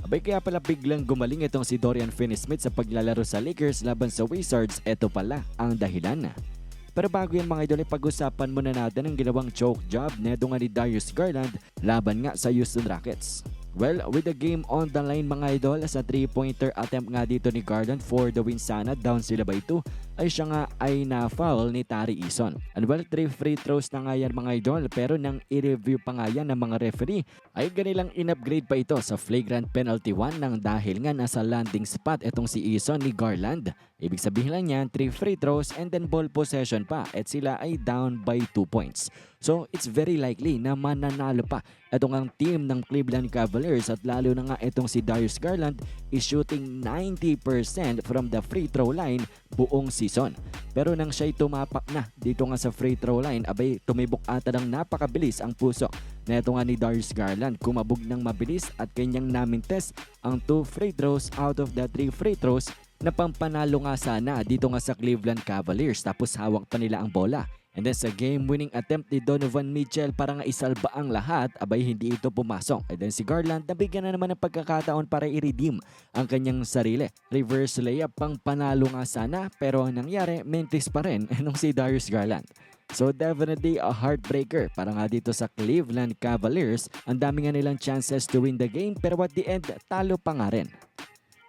Abay kaya pala biglang gumaling itong si Dorian Finney-Smith sa paglalaro sa Lakers laban sa Wizards, eto pala ang dahilan. Pero bago yan mga idol, pag-usapan muna natin ang ginawang choke job neto nga ni Darius Garland laban nga sa Houston Rockets. Well, with the game on the line mga idol, sa 3-pointer attempt nga dito ni Garland for the win sana, down sila by 2, ay siya nga ay na-foul ni Tari Eason. And well, 3 free throws na nga yan mga idol, pero nang i-review pa nga yan ng mga referee, ay ganilang in-upgrade pa ito sa flagrant penalty 1 nang dahil nga nasa landing spot itong si Eason ni Garland. Ibig sabihin lang yan, 3 free throws and then ball possession pa at sila ay down by 2 points. So it's very likely na mananalo pa itong ang team ng Cleveland Cavaliers at lalo na nga itong si Darius Garland is shooting 90% from the free throw line buong season. Pero nang siya'y tumapak na dito nga sa free throw line, abay tumibok ata ng napakabilis ang puso na ito nga ni Darius Garland. Kumabog ng mabilis at kanyang namintes ang 2 free throws out of the 3 free throws na pampanalo nga sana dito nga sa Cleveland Cavaliers tapos hawak pa nila ang bola. And then sa game-winning attempt ni Donovan Mitchell para nga isalba ang lahat, abay hindi ito pumasok. And then si Garland nabigyan na naman ng pagkakataon para i-redeem ang kanyang sarili. Reverse layup pang panalo nga sana pero ang nangyari, mentis pa rin nung si Darius Garland. So definitely a heartbreaker para nga dito sa Cleveland Cavaliers. Ang dami nga nilang chances to win the game pero at the end, talo pa nga rin.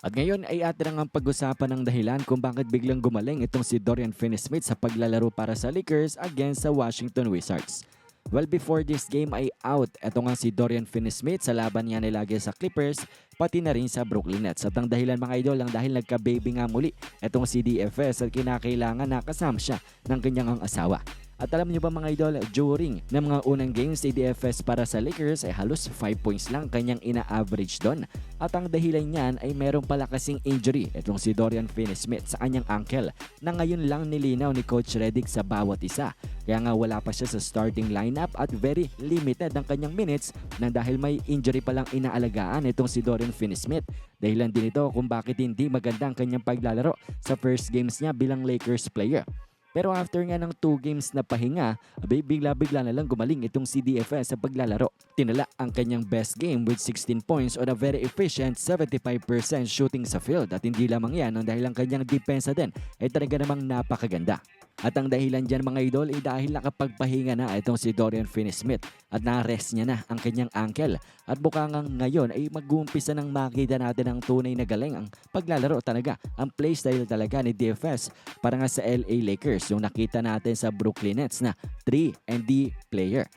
At ngayon ay atin ang pag-usapan ng dahilan kung bakit biglang gumaling itong si Dorian Finney-Smith sa paglalaro para sa Lakers against sa Washington Wizards. Well, before this game ay out, ito nga si Dorian Finney-Smith sa laban niya nilagay sa Clippers, pati na rin sa Brooklyn Nets. At ang dahilan mga idol, ang dahil nagka-baby nga muli itong si DFS at kinakailangan nakasama siya ng kanyang ang asawa. At alam niyo ba mga idol, during ng mga unang games ni DFS para sa Lakers ay halos 5 points lang kanyang ina-average doon. At ang dahilan niyan ay meron pala kasing injury itong si Dorian Finney-Smith sa kanyang ankle na ngayon lang nilinaw ni Coach Redick sa bawat isa. Kaya nga wala pa siya sa starting lineup at very limited ang kanyang minutes na dahil may injury pa lang inaalagaan itong si Dorian Finney-Smith. Dahilan din ito kung bakit hindi maganda ang kanyang paglalaro sa first games niya bilang Lakers player. Pero after nga ng 2 games na pahinga, abay bigla-bigla na lang gumaling itong CDFS sa paglalaro. Tinala ang kanyang best game with 16 points on a very efficient 75% shooting sa field. At hindi lamang yan, ang dahil ang kanyang depensa din ay talaga namang napakaganda. At ang dahilan dyan mga idol ay dahil nakapagpahinga na itong si Dorian Finney-Smith at na-rest niya na ang kanyang ankle. At bukang ngayon ay mag-uumpisa nang makita natin ang tunay na galing ang paglalaro talaga, ang playstyle talaga ni DFS para nga sa LA Lakers yung nakita natin sa Brooklyn Nets na 3 and D player.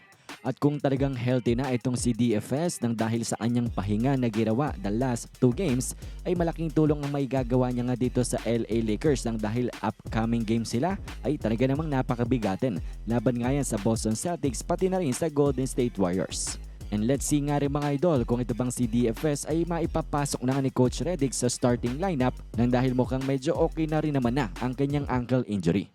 At kung talagang healthy na itong si DFS nang dahil sa kanyang pahinga na ginawa the last two games, ay malaking tulong ang may gagawa niya nga dito sa LA Lakers nang dahil upcoming game sila ay talaga namang napakabigatin. Laban nga yan sa Boston Celtics pati na rin sa Golden State Warriors. And let's see nga rin mga idol kung ito bang si DFS ay maipapasok na nga ni Coach Redick sa starting lineup nang dahil mukhang medyo okay na rin naman na ang kanyang ankle injury.